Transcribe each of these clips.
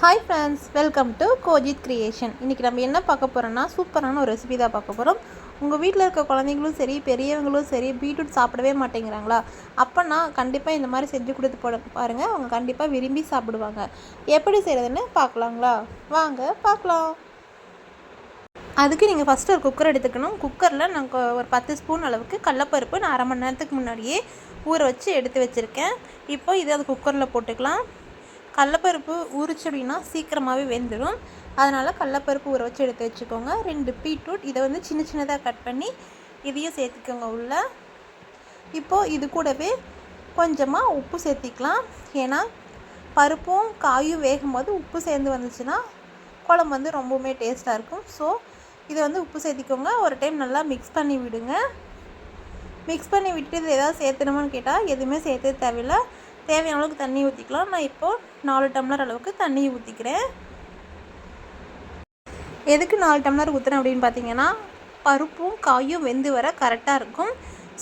Hi friends welcome to Kojith creation இன்றைக்கி நம்ம என்ன பார்க்க போகிறோம்னா சூப்பரான ஒரு ரெசிபி தான் பார்க்க போகிறோம் உங்கள் வீட்டில் இருக்க குழந்தைங்களும் சரி பெரியவங்களும் சரி பீட்ரூட் சாப்பிடவே மாட்டேங்கிறாங்களா? அப்போனா கண்டிப்பாக இந்த மாதிரி செஞ்சு கொடுத்து போட பாருங்கள் அவங்க கண்டிப்பாக விரும்பி சாப்பிடுவாங்க. எப்படி செய்கிறதுன்னு பார்க்கலாங்களா? வாங்க பார்க்கலாம். அதுக்கு நீங்கள் ஃபஸ்ட்டு ஒரு குக்கர் எடுத்துக்கணும். குக்கரில் நான் ஒரு பத்து ஸ்பூன் அளவுக்கு கடலப்பருப்பு நான் அரை மணி நேரத்துக்கு முன்னாடியே ஊற வச்சு எடுத்து வச்சுருக்கேன். இப்போ இதை அது குக்கரில் போட்டுக்கலாம். கடலப்பருப்பு ஊறிச்சு அப்படின்னா சீக்கிரமாகவே வெந்துடும் அதனால் கடலப்பருப்பு ஊற வச்சு எடுத்து வச்சுக்கோங்க. ரெண்டு பீட்ரூட் இதை வந்து சின்ன சின்னதாக கட் பண்ணி இதையும் சேர்த்துக்கோங்க உள்ள. இப்போது இது கூடவே கொஞ்சமாக உப்பு சேர்த்திக்கலாம். ஏன்னா பருப்பும் காயும் வேகும் போது உப்பு சேர்ந்து வந்துச்சுன்னா குழம்பு வந்து ரொம்பவுமே டேஸ்ட்டாக இருக்கும். ஸோ இதை வந்து உப்பு சேர்த்திக்கோங்க. ஒரு டைம் நல்லா மிக்ஸ் பண்ணி விடுங்க. மிக்ஸ் பண்ணி விட்டுட்டு இது எதாவது சேர்த்தணுமான்னு கேட்டால் எதுவுமே சேர்த்து தேவையில்ல. தேவையான அளவுக்கு தண்ணி ஊற்றிக்கலாம் நான் இப்போது நாலு டம்ளர் அளவுக்கு தண்ணி ஊற்றிக்கிறேன் எதுக்கு நாலு டம்ளர் ஊற்றுறேன் அப்படின்னு பார்த்தீங்கன்னா பருப்பும் காயும் வெந்து வர கரெக்டாக இருக்கும்.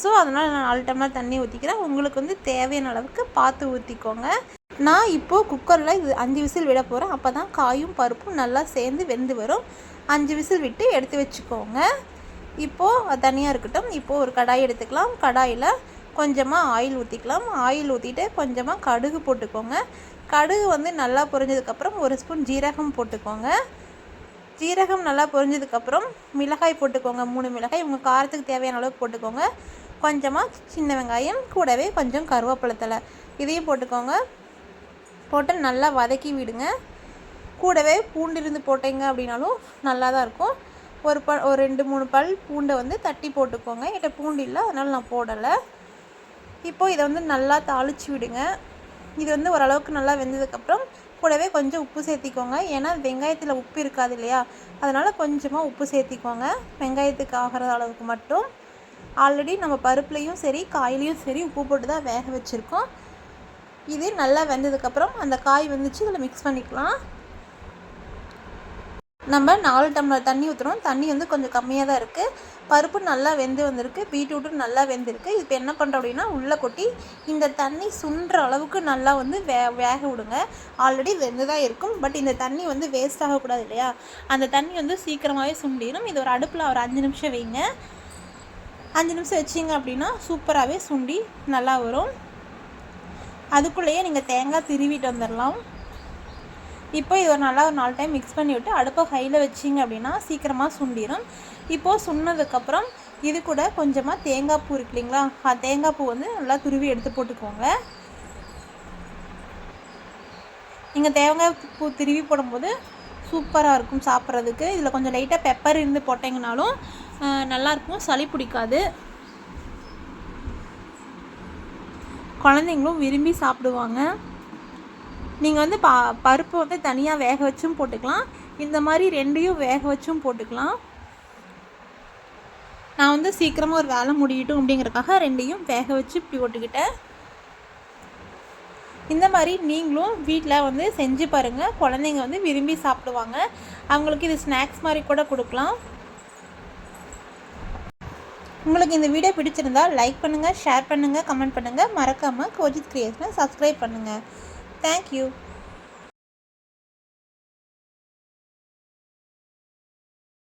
ஸோ அதனால் நான் நாலு டம்ளர் தண்ணி ஊற்றிக்கிறேன் உங்களுக்கு வந்து தேவையான அளவுக்கு பார்த்து ஊற்றிக்கோங்க நான் இப்போது குக்கரில் இது அஞ்சு விசில் விட போகிறேன் அப்போ தான் காயும் பருப்பும் நல்லா சேர்ந்து வெந்து வரும். அஞ்சு விசில் விட்டு எடுத்து வச்சுக்கோங்க. இப்போது தனியாக இருக்கட்டும். இப்போது ஒரு கடாய் எடுத்துக்கலாம். கடாயில் கொஞ்சமாக ஆயில் ஊற்றிக்கலாம் ஆயில் ஊற்றிட்டு கொஞ்சமாக கடுகு போட்டுக்கோங்க. கடுகு வந்து நல்லா பொரிஞ்சதுக்கப்புறம் ஒரு ஸ்பூன் ஜீரகம் போட்டுக்கோங்க. ஜீரகம் நல்லா பொரிஞ்சதுக்கப்புறம் மிளகாய் போட்டுக்கோங்க. மூணு மிளகாய் உங்கள் காரத்துக்கு தேவையான அளவுக்கு போட்டுக்கோங்க. கொஞ்சமாக சின்ன வெங்காயம் கூடவே கொஞ்சம் கருவேப்பிலத்தலை இதையும் போட்டுக்கோங்க. போட்டு நல்லா வதக்கி விடுங்க. கூடவே பூண்டு இருந்து போட்டீங்க அப்படின்னாலும் நல்லா தான் இருக்கும். ஒரு ப ஒரு ரெண்டு மூணு பல் பூண்டை வந்து தட்டி போட்டுக்கோங்க. என்கிட்ட பூண்டு இல்லை அதனால் நான் போடலை. இப்போது இதை வந்து நல்லா தாளித்து விடுங்க. இது வந்து ஓரளவுக்கு நல்லா வெந்ததுக்கப்புறம் கூடவே கொஞ்சம் உப்பு சேர்த்திக்கோங்க. ஏன்னா வெங்காயத்தில் உப்பு இருக்காது இல்லையா? அதனால் கொஞ்சமாக உப்பு சேர்த்திக்கோங்க. வெங்காயத்துக்கு ஆகிற அளவுக்கு மட்டும். ஆல்ரெடி நம்ம பருப்புலேயும் சரி காயிலையும் சரி உப்பு போட்டு தான் வேக வச்சுருக்கோம். இது நல்லா வெந்ததுக்கப்புறம் அந்த காய் வந்துச்சு இதில் மிக்ஸ் பண்ணிக்கலாம். நம்ம நாலு டம்ளர் தண்ணி ஊற்றுறோம் தண்ணி வந்து கொஞ்சம் கம்மியாக தான் இருக்குது பருப்பு நல்லா வெந்து வந்திருக்கு. பீட்ரூட்டும் நல்லா வெந்திருக்கு. இப்போ என்ன பண்ணுறோம் அப்படின்னா உள்ளே கொட்டி இந்த தண்ணி சுன்ற அளவுக்கு நல்லா வந்து வே வேக விடுங்க. ஆல்ரெடி வெந்து தான் இருக்கும். பட் இந்த தண்ணி வந்து வேஸ்ட் ஆகக்கூடாது இல்லையா? அந்த தண்ணி வந்து சீக்கிரமாகவே சுண்டிடும் இது ஒரு அடுப்பில் ஒரு அஞ்சு நிமிஷம் வைங்க. அஞ்சு நிமிஷம் வச்சிங்க அப்படின்னா சூப்பராகவே சுண்டி நல்லா வரும். அதுக்குள்ளேயே நீங்கள் தேங்காய் திருவிட்டு வந்துடலாம் இப்போ இது ஒரு நல்லா ஒரு நாலு டைம் மிக்ஸ் பண்ணி விட்டு அடுப்பை ஹையில் வச்சிங்க அப்படின்னா சீக்கிரமாக சுண்டிடும் இப்போது சுண்ணதுக்கப்புறம் இது கூட கொஞ்சமாக தேங்காய் பூ இருக்கு இல்லைங்களா? ஆ தேங்காய் பூ வந்து நல்லா துருவி எடுத்து போட்டுக்கோங்க. நீங்கள் தேங்காய் பூ திருவி போடும்போது சூப்பராக இருக்கும் சாப்பிட்றதுக்கு. இதில் கொஞ்சம் லைட்டாக பெப்பர் இருந்து போட்டிங்கனாலும் நல்லாயிருக்கும் சளி பிடிக்காது. குழந்தைங்களும் விரும்பி சாப்பிடுவாங்க. நீங்கள் வந்து பா பருப்பு வந்து தனியாக வேக வச்சும் போட்டுக்கலாம். இந்த மாதிரி ரெண்டையும் வேக வச்சும் போட்டுக்கலாம். நான் வந்து சீக்கிரமாக ஒரு வேலை முடியட்டும் அப்படிங்கிறக்காக ரெண்டையும் வேக வச்சு இப்படி போட்டுக்கிட்டேன் இந்த மாதிரி நீங்களும் வீட்டில் வந்து செஞ்சு பாருங்கள் குழந்தைங்க வந்து விரும்பி சாப்பிடுவாங்க. அவங்களுக்கு இது ஸ்நாக்ஸ் மாதிரி கூட கொடுக்கலாம். உங்களுக்கு இந்த வீடியோ பிடிச்சிருந்தா லைக் பண்ணுங்கள் ஷேர் பண்ணுங்கள் கமெண்ட் பண்ணுங்கள் மறக்காமல் கோஜித் கிரியேஷனை சப்ஸ்கிரைப் பண்ணுங்கள் Thank you.